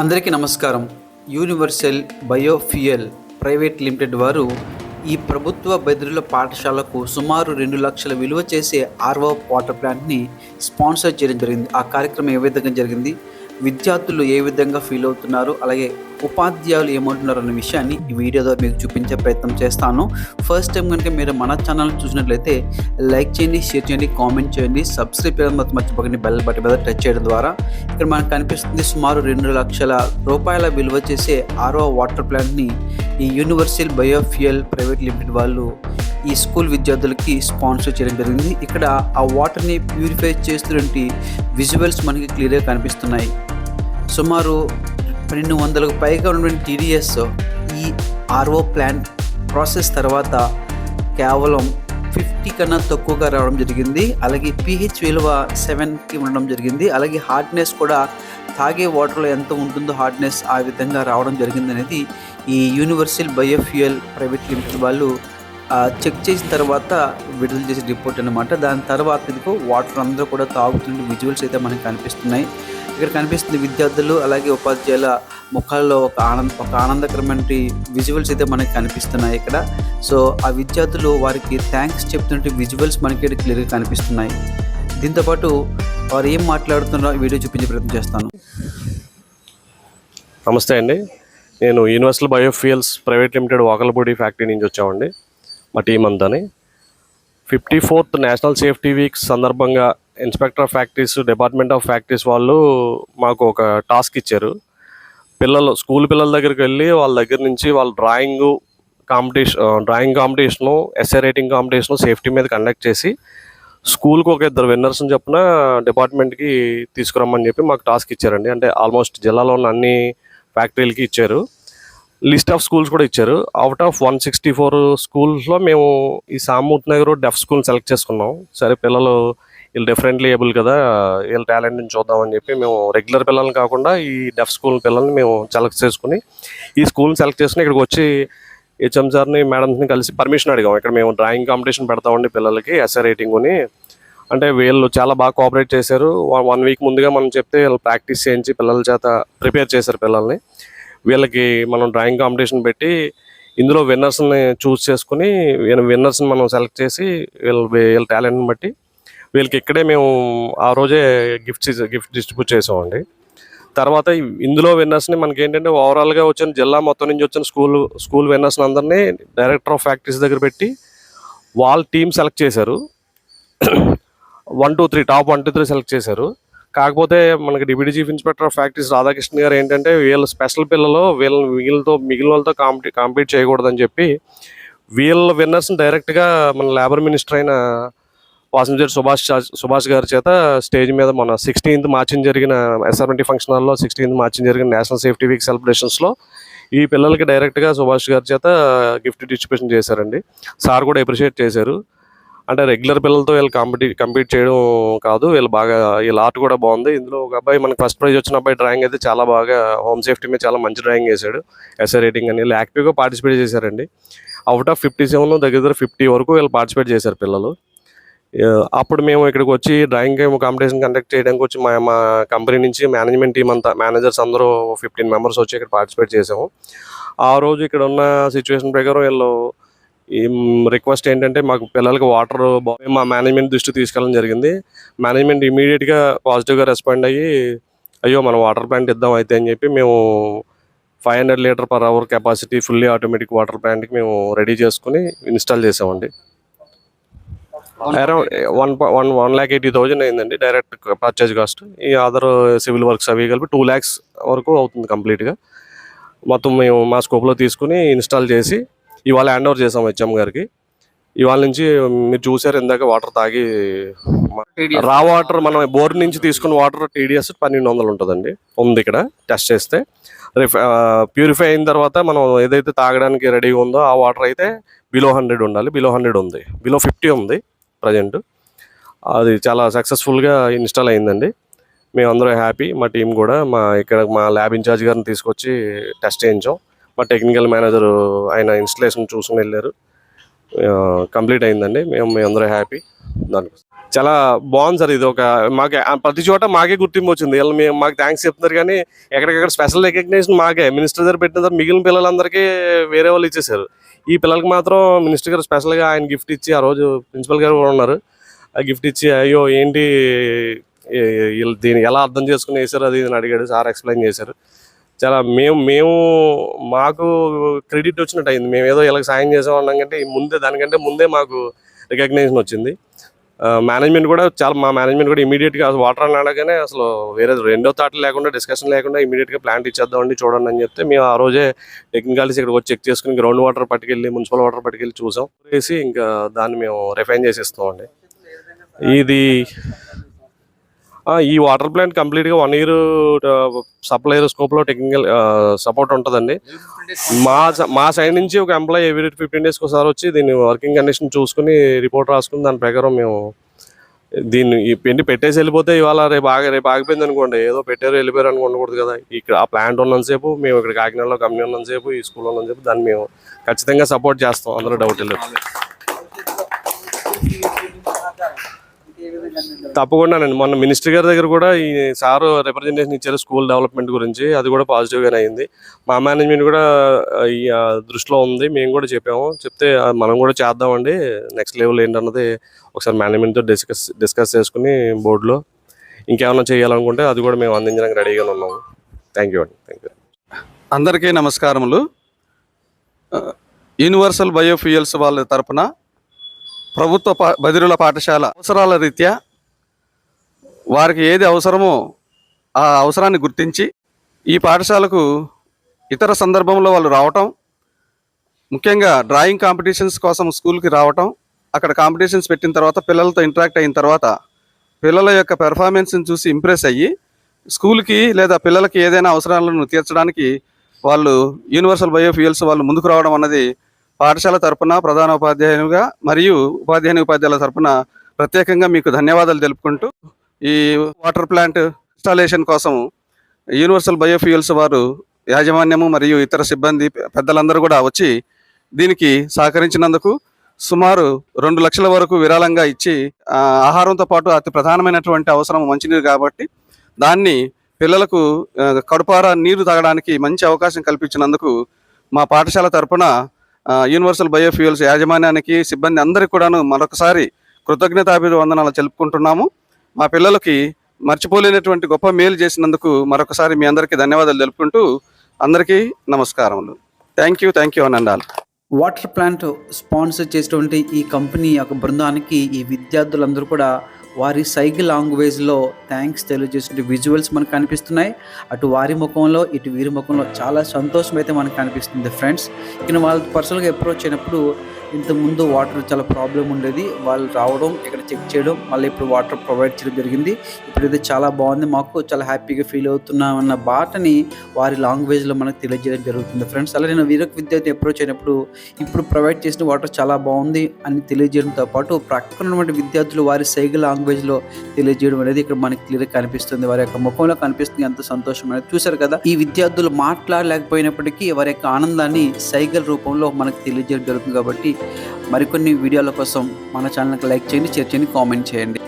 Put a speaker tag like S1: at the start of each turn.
S1: అందరికీ నమస్కారం. Universal biofuel private limited వారు ఈ ప్రభుత్వ బెదిరుల పాఠశాలకు సుమారు రెండు లక్షల విలువ చేసే ఆర్వో వాటర్ ప్లాంట్ని స్పాన్సర్ చేయడం జరిగింది. ఆ కార్యక్రమం ఏ విధంగా జరిగింది? విద్యార్థులు ఏ విధంగా ఫీల్ అవుతున్నారు అలాగే ఉపాధ్యాయులు ఏమంటున్నారు అనే విషయాన్ని ఈ వీడియో ద్వారా మీకు చూపించే ప్రయత్నం చేస్తాను. ఫస్ట్ టైం కనుక మీరు మన ఛానల్ చూసినట్లయితే లైక్ చేయండి షేర్ చేయండి కామెంట్ చేయండి సబ్స్క్రైబ్ చేయడం మొత్తం మర్చిపోకండి బెల్ బటన్ మీద టచ్ చేయడం ద్వారా. ఇక్కడ మనకు కనిపిస్తుంది సుమారు రెండు లక్షల రూపాయల విలువ చేసే ఆరో వాటర్ ప్లాంట్ని ఈ యూనివర్సల్ బయోఫ్యూయల్ ప్రైవేట్ లిమిటెడ్ వాళ్ళు ఈ స్కూల్ విద్యార్థులకి స్పాన్సర్ చేయడం జరిగింది. ఇక్కడ ఆ వాటర్ని ప్యూరిఫై చేస్తున్నటువంటి విజువల్స్ మనకి క్లియర్గా కనిపిస్తున్నాయి. సుమారు పన్నెండు వందలకు పైగా ఉన్నటువంటి టీడీఎస్ ఈ ఆర్ఓ ప్లాన్ ప్రాసెస్ తర్వాత కేవలం ఫిఫ్టీ కన్నా తక్కువగా రావడం జరిగింది. అలాగే పిహెచ్ విలువ సెవెన్కి ఉండడం జరిగింది. అలాగే హార్డ్నెస్ కూడా తాగే వాటర్లో ఎంత ఉంటుందో హార్డ్నెస్ ఆ విధంగా రావడం జరిగింది అనేది ఈ యూనివర్సల్ బయోఫ్యూయల్ ప్రైవేట్ లిమిటెడ్ వాళ్ళు చెక్ చేసిన తర్వాత విడుదల చేసే రిపోర్ట్ అనమాట దాని తర్వాత ఇదిగో వాటర్ అందరూ కూడా తాగుతున్న విజువల్స్ అయితే మనకి కనిపిస్తున్నాయి. ఇక్కడ కనిపిస్తుంది విద్యార్థులు అలాగే ఉపాధ్యాయుల ముఖాల్లో ఒక ఆనంద ఒక ఆనందకరమైన విజువల్స్ అయితే మనకి కనిపిస్తున్నాయి ఇక్కడ. సో ఆ విద్యార్థులు వారికి థ్యాంక్స్ చెప్తున్నట్టు విజువల్స్ మనకి ఇక్కడ క్లియర్గా కనిపిస్తున్నాయి. దీంతోపాటు వారు ఏం మాట్లాడుతున్నారో వీడియో చూపించే ప్రయత్నం చేస్తాను.
S2: నమస్తే అండి. నేను universal biofuels private limited Vakalapudi factory నుంచి వచ్చామండి. మా team అంతాని fifty fourth national safety week సందర్భంగా inspector of factories department of factories వాళ్ళు మాకు ఒక టాస్క్ ఇచ్చారు. పిల్లలు స్కూల్ పిల్లల దగ్గరికి వెళ్ళి వాళ్ళ దగ్గర నుంచి వాళ్ళ drawing competition drawing competition essay writing competition safety మీద కండక్ట్ చేసి స్కూల్కి ఒక ఇద్దరు విన్నర్స్ అని చెప్పిన డిపార్ట్మెంట్కి తీసుకురమ్మని చెప్పి మాకు టాస్క్ ఇచ్చారండి. అంటే ఆల్మోస్ట్ జిల్లాలో ఉన్న అన్ని ఫ్యాక్టరీలకి ఇచ్చారు. లిస్ట్ ఆఫ్ స్కూల్స్ కూడా ఇచ్చారు. Out of one sixty four స్కూల్స్లో మేము ఈ Samurthi Nagar deaf school select చేసుకున్నాం. సరే పిల్లలు వీళ్ళు డిఫరెంట్లీ ఏబుల్ కదా వీళ్ళ టాలెంట్ని చూద్దామని చెప్పి మేము రెగ్యులర్ పిల్లల్ని కాకుండా ఈ డెఫ్ స్కూల్ పిల్లల్ని మేము సెలెక్ట్ చేసుకుని ఈ స్కూల్ని సెలెక్ట్ చేసుకుని ఇక్కడికి వచ్చి హెచ్ఎం సార్ని మేడమ్స్ని కలిసి పర్మిషన్ అడిగాం. ఇక్కడ మేము డ్రాయింగ్ కాంపిటీషన్ పెడతామండి పిల్లలకి ఎస్ఏ రేటింగ్ని అంటే వీళ్ళు చాలా బాగా కోఆపరేట్ చేశారు. వన్ వీక్ ముందుగా మనం చెప్తే వీళ్ళు ప్రాక్టీస్ చేయించి పిల్లల చేత ప్రిపేర్ చేశారు పిల్లల్ని. వీళ్ళకి మనం డ్రాయింగ్ కాంపిటీషన్ పెట్టి ఇందులో విన్నర్స్ని చూస్ చేసుకుని విన్నర్స్ని మనం సెలెక్ట్ చేసి వీళ్ళ వీళ్ళ టాలెంట్ని బట్టి వీళ్ళకి ఇక్కడే మేము ఆ రోజే గిఫ్ట్స్ గిఫ్ట్ డిస్ట్రిబ్యూట్ చేసామండి. తర్వాత ఇందులో విన్నర్స్ని మనకి ఏంటంటే ఓవరాల్గా వచ్చిన జిల్లా మొత్తం నుంచి వచ్చిన స్కూల్ స్కూల్ విన్నర్స్ని అందరినీ డైరెక్టర్ ఆఫ్ ఫ్యాక్టరీస్ దగ్గర పెట్టి వాళ్ళ టీం సెలెక్ట్ చేశారు. One two three top one two three select చేశారు. కాకపోతే మనకి deputy chief inspector of factories Radhakrishna గారు ఏంటంటే వీళ్ళ స్పెషల్ పిల్లలు వీళ్ళ వీళ్ళతో మిగిలిన వాళ్ళతో కాంపిటీ కాంపీట్ చేయకూడదని చెప్పి వీళ్ళ విన్నర్స్ని డైరెక్ట్గా మన లేబర్ మినిస్టర్ అయిన వాసంజర్ సుభాష్ సుభాష్ గారి చేత స్టేజ్ మీద మన సిక్స్టీన్త్ మార్చిన్ జరిగిన ఎస్ఆర్ఎంటీ ఫంక్షన్ హాల్లో సిక్స్టీన్త్ మార్చిన్ జరిగిన నేషనల్ సేఫ్టీ వీక్ సెలబ్రేషన్స్లో ఈ పిల్లలకి డైరెక్ట్గా సుభాష్ గారి చేత గిఫ్ట్ డిస్ట్రిబ్యూషన్ చేశారండి. సార్ కూడా అప్రిషియేట్ చేశారు. అంటే రెగ్యులర్ పిల్లలతో వీళ్ళు కాంపిటీ కంపీట్ చేయడం కాదు వీళ్ళు బాగా వీళ్ళ ఆర్ట్ కూడా బాగుంది. ఇందులో ఒక అబ్బాయి మనకి ఫస్ట్ ప్రైజ్ వచ్చిన అబ్బాయి డ్రాయింగ్ అయితే చాలా బాగా హోమ్ సేఫ్టీ మీద చాలా మంచి డ్రాయింగ్ వేశాడు ఎస్ఏ రేటింగ్ అని. వీళ్ళు యాక్టివ్గా పార్టిసిపేట్ చేశారండి. అవుట్ ఆఫ్ ఫిఫ్టీ సెవెన్ దగ్గర దగ్గర ఫిఫ్టీ వరకు వీళ్ళు పార్టిసిపేట్ చేశారు పిల్లలు. అప్పుడు మేము ఇక్కడికి వచ్చి డ్రాయింగ్ గేమ్ కాంపిటీషన్ కండక్ట్ చేయడానికి వచ్చి మా మా కంపెనీ నుంచి మేనేజ్మెంట్ టీం అంతా మేనేజర్స్ అందరూ ఫిఫ్టీన్ మెంబర్స్ వచ్చి ఇక్కడ పార్టిసిపేట్ చేసాము ఆ రోజు ఇక్కడ ఉన్న సిచ్యువేషన్ ప్రకారం వీళ్ళు ఈ రిక్వెస్ట్ ఏంటంటే మాకు పిల్లలకి వాటర్ మా మేనేజ్మెంట్ దృష్టి తీసుకెళ్ళడం జరిగింది. మేనేజ్మెంట్ ఇమీడియట్గా పాజిటివ్గా రెస్పాండ్ అయ్యి అయ్యో మనం వాటర్ ప్లాంట్ ఇద్దాం అయితే అని చెప్పి మేము five hundred litre per hour capacity fully automatic water ప్లాంట్కి మేము రెడీ చేసుకుని ఇన్స్టాల్ చేసామండి. Around one one one lakh eighty thousand అయిందండి డైరెక్ట్ పర్చేజ్ కాస్ట్ ఈ అదర్ సివిల్ వర్క్స్ అవి కలిపి టూ ల్యాక్స్ వరకు అవుతుంది కంప్లీట్గా మొత్తం మేము మా స్కోప్లో తీసుకుని ఇన్స్టాల్ చేసి ఇవాళ హ్యాండ్ ఓవర్ చేసాం హెచ్ఎం గారికి. ఇవాళ నుంచి మీరు చూసారు ఇందాక వాటర్ తాగి రా వాటర్ మనం బోర్ నుంచి తీసుకున్న వాటర్ టీడీఎస్ పన్నెండు వందలు ఉంటుందండి. ఉంది ఇక్కడ టెస్ట్ చేస్తే. ప్యూరిఫై అయిన తర్వాత మనం ఏదైతే తాగడానికి రెడీగా ఉందో ఆ వాటర్ అయితే బిలో హండ్రెడ్ ఉండాలి. బిలో హండ్రెడ్ ఉంది. బిలో ఫిఫ్టీ ఉంది ప్రజెంట్ అది చాలా సక్సెస్ఫుల్గా ఇన్స్టాల్ అయిందండి. మేమందరం హ్యాపీ మా టీం కూడా మా ఇక్కడ మా ల్యాబ్ ఇన్ఛార్జ్ గారిని తీసుకొచ్చి టెస్ట్ చేయించాం. మా టెక్నికల్ మేనేజర్ ఆయన ఇన్స్టలేషన్ చూసుకుని వెళ్ళారు. కంప్లీట్ అయిందండి. మేము మేము అందరూ హ్యాపీ దానికోసం చాలా బాగుంది సార్ ఇది ఒక మాకే ప్రతి చోట మాకే గుర్తింపు వచ్చింది. వీళ్ళు మేము మాకు థ్యాంక్స్ చెప్తున్నారు కానీ ఎక్కడికక్కడ స్పెషల్ రికగ్నేషన్ మాకే. మినిస్టర్ గారు పెట్టిన తర్వాత మిగిలిన పిల్లలందరికీ వేరే వాళ్ళు ఇచ్చేసారు ఈ పిల్లలకి మాత్రం మినిస్టర్ గారు స్పెషల్గా ఆయన గిఫ్ట్ ఇచ్చి ఆ రోజు ప్రిన్సిపల్ గారు కూడా ఉన్నారు. ఆ గిఫ్ట్ ఇచ్చి అయ్యో ఏంటి వీళ్ళు దీన్ని ఎలా అర్థం చేసుకుని వేసారు అది ఇది అని అడిగాడు. సార్ ఎక్స్ప్లెయిన్ చేశారు. చాలా మేము మేము మాకు క్రెడిట్ వచ్చినట్టు అయింది మేము ఏదో ఇలా సాయం చేసాం అన్నాం ముందే దానికంటే ముందే మాకు రికగ్నైజేషన్ వచ్చింది. మేనేజ్మెంట్ కూడా చాలా మా మేనేజ్మెంట్ కూడా ఇమీడియట్గా అసలు వాటర్ అని అడగానే అసలు వేరే రెండో థాట్ లేకుండా డిస్కషన్ లేకుండా ఇమీడియట్గా ప్లాంట్ ఇచ్చేద్దామండి చూడండి అని చెప్తే మేము ఆ రోజే టెక్నికాలిటీస్ ఇక్కడికి వచ్చి చెక్ చేసుకుని గ్రౌండ్ వాటర్ పట్టుకెళ్ళి మున్సిపల్ వాటర్ పట్టుకెళ్ళి చూసాం. వేసి ఇంకా దాన్ని మేము రిఫైన్ చేసి ఇస్తామండి ఇది ఈ వాటర్ ప్లాంట్ కంప్లీట్గా వన్ ఇయర్ సప్లైర్ స్కోప్లో టెక్నికల్ సపోర్ట్ ఉంటుందండి. మా మా సైడ్ నుంచి ఒక ఎంప్లాయ్ ఎవ్రీ ఫిఫ్టీన్ డేస్కి ఒకసారి వచ్చి దీన్ని వర్కింగ్ కండిషన్ చూసుకుని రిపోర్ట్ రాసుకుని దాని ప్రకారం మేము దీన్ని ఈ పెండి పెట్టేసి వెళ్ళిపోతే ఇవాళ రేపు ఆగి రేపు ఆగిపోయింది అనుకోండి. ఏదో పెట్టారు వెళ్ళిపోయారు అని ఉండకూడదు కదా. ఇక్కడ ఆ ప్లాంట్ ఉన్నంతసేపు మేము ఇక్కడ కాకినాడలో కంపెనీ ఉన్నంతసేపు ఈ స్కూల్ ఉన్నంతసేపు దాన్ని మేము ఖచ్చితంగా సపోర్ట్ చేస్తాం. అందులో డౌట్ లేదు తప్పకుండానండి మొన్న మినిస్టర్ గారి దగ్గర కూడా ఈ సారు రిప్రజెంటేషన్ ఇచ్చారు స్కూల్ డెవలప్మెంట్ గురించి. అది కూడా పాజిటివ్గానే అయింది. మా మేనేజ్మెంట్ కూడా ఈ దృష్టిలో ఉంది. మేము కూడా చెప్పాము. చెప్తే మనం కూడా చేద్దామండి. నెక్స్ట్ లెవెల్ ఏంటన్నది ఒకసారి మేనేజ్మెంట్తో డిస్కస్ డిస్కస్ చేసుకుని బోర్డులో ఇంకేమైనా చేయాలనుకుంటే అది కూడా మేము అందించడానికి రెడీగా ఉన్నాము. థ్యాంక్ యూ అండి. థ్యాంక్ యూ
S3: అందరికీ నమస్కారములు. యూనివర్సల్ బయోఫ్యూయల్స్ వాళ్ళ తరపున ప్రభుత్వ పా బదిరుల పాఠశాల అవసరాల రీత్యా వారికి ఏది అవసరమో ఆ అవసరాన్ని గుర్తించి ఈ పాఠశాలకు ఇతర సందర్భంలో వాళ్ళు రావటం ముఖ్యంగా డ్రాయింగ్ కాంపిటీషన్స్ కోసం స్కూల్కి రావటం అక్కడ కాంపిటీషన్స్ పెట్టిన తర్వాత పిల్లలతో ఇంటరాక్ట్ అయిన తర్వాత పిల్లల యొక్క పెర్ఫార్మెన్స్ని చూసి ఇంప్రెస్ అయ్యి స్కూల్కి లేదా పిల్లలకి ఏదైనా అవసరాలను తీర్చడానికి వాళ్ళు యూనివర్సల్ బయోఫ్యూయల్స్ వాళ్ళు ముందుకు రావడం అన్నది పాఠశాల తరపున ప్రధాన ఉపాధ్యాయునిగా మరియు ఉపాధ్యాయుని ఉపాధ్యాయుల తరపున ప్రత్యేకంగా మీకు ధన్యవాదాలు తెలుపుకుంటూ ఈ వాటర్ ప్లాంట్ ఇన్స్టాలేషన్ కోసం యూనివర్సల్ బయోఫ్యూయల్స్ వారు యాజమాన్యము మరియు ఇతర సిబ్బంది పెద్దలందరూ కూడా వచ్చి దీనికి సహకరించినందుకు సుమారు రెండు లక్షల వరకు విరాళంగా ఇచ్చి ఆహారంతో పాటు అతి ప్రధానమైనటువంటి అవసరం మంచినీరు కాబట్టి దాన్ని పిల్లలకు కడుపారా నీరు తాగడానికి మంచి అవకాశం కల్పించినందుకు మా పాఠశాల తరపున యూనివర్సల్ బయోఫ్యూయల్స్ యాజమాన్యానికి సిబ్బంది అందరికీ కూడాను మరొకసారి కృతజ్ఞతాభివందనాలు తెలుపుకుంటున్నాము. మా పిల్లలకి మర్చిపోలేనటువంటి గొప్ప మేలు చేసినందుకు మరొకసారి మీ అందరికీ ధన్యవాదాలు తెలుపుకుంటూ అందరికీ నమస్కారములు. థ్యాంక్ యూ థ్యాంక్ యూ అనండాలి.
S1: వాటర్ ప్లాంట్ స్పాన్సర్ చేసినటువంటి ఈ కంపెనీ యొక్క బృందానికి ఈ విద్యార్థులందరూ కూడా వారి సైకిల్ లాంగ్వేజ్లో థ్యాంక్స్ తెలియజేసే విజువల్స్ మనకు కనిపిస్తున్నాయి. అటు వారి ముఖంలో ఇటు వీరి ముఖంలో చాలా సంతోషం అయితే మనకు కనిపిస్తుంది ఫ్రెండ్స్. ఇక వాళ్ళు పర్సనల్గా అప్రోచ్ అయినప్పుడు ఇంతకుముందు వాటర్ చాలా ప్రాబ్లం ఉండేది. వాళ్ళు రావడం ఇక్కడ చెక్ చేయడం మళ్ళీ ఇప్పుడు వాటర్ ప్రొవైడ్ చేయడం జరిగింది. ఇప్పుడు చాలా బాగుంది. మాకు చాలా హ్యాపీగా ఫీల్ అవుతున్నామన్న బాటని వారి లాంగ్వేజ్లో మనకు తెలియజేయడం జరుగుతుంది. ఫ్రెండ్స్ అలా నేను వీరొక విద్యార్థి అప్రోచ్ అయినప్పుడు ఇప్పుడు ప్రొవైడ్ చేసిన వాటర్ చాలా బాగుంది అని తెలియజేయడంతో పాటు ప్రక్కన ఉన్నటువంటి విద్యార్థులు వారి సైగ లాంగ్వేజ్లో తెలియజేయడం అనేది ఇక్కడ మనకి క్లియర్గా కనిపిస్తుంది. వారి యొక్క ముఖంలో కనిపిస్తుంది ఎంత సంతోషం అనేది. చూశారు కదా ఈ విద్యార్థులు మాట్లాడలేకపోయినప్పటికీ వారి యొక్క ఆనందాన్ని సైగల్ రూపంలో మనకు తెలియజేయడం జరుగుతుంది కాబట్టి మరికొన్ని వీడియోల కోసం మన ఛానల్కి లైక్ చేయండి షేర్ చేయండి కామెంట్ చేయండి.